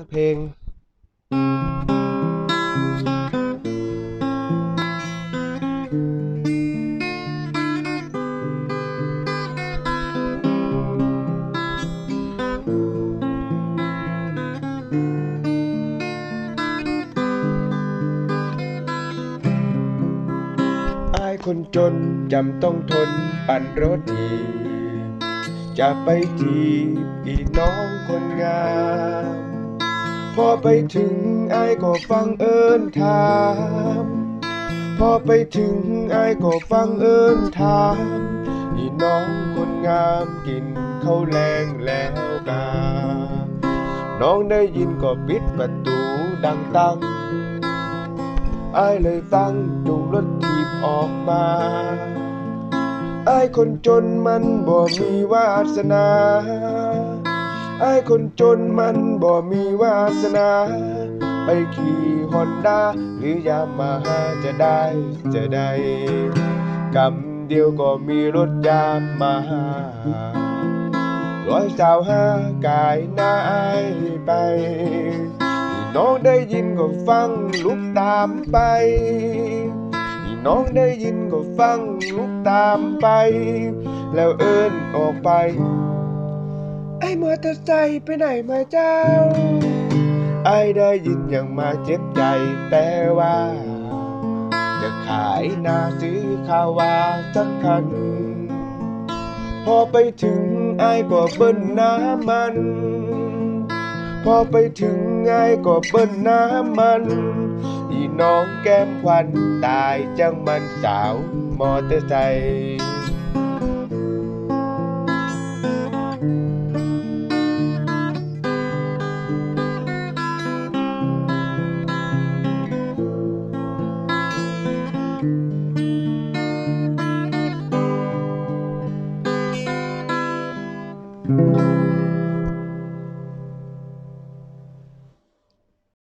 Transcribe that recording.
สักเพลง อายคนจนจำต้องทนปั่นรถทีจะไปจีบอีน้องคนงาม พอไปถึงไอายก็ฟังเอิญถาม พอไปถึงไอายก็ฟังเอิญถามอีน้องคนงามกินข้าวแรงแล้วกาน้องได้ยินก็ปิดประตูดังตังไอายเลยฟังจุงรถถีบออกมาไอายคนจนมันบ่มีวาสนา ไอายคนจนมันบ่มีวาสนา ไปขี่ฮอนด้าหรือยามาฮ่าจะได้จะได้กำเดียวก็มีรถยามมาฮ่าร้อยสาวห้ากายหน้าอายไป น้องได้ยินก็ฟังลุกตามไปนี่น้องได้ยินก็ฟังลุกตามไป แล้วเอิ้นออกไป อ้มอเตอร์ไซค์ไปไหนมาเจ้า ไอ้ได้ยินอย่างมาเจ็บใจแต่ว่า จะขายนาซื้อข้าวว่าสักคัน พอไปถึงไอ้ก็เบิ้ลน้ำมัน พอไปถึงไอ้ก็เบิ้ลน้ำมัน อีน้องแก้มควันตายจังมันสาวมอเตอร์ไซค์ เ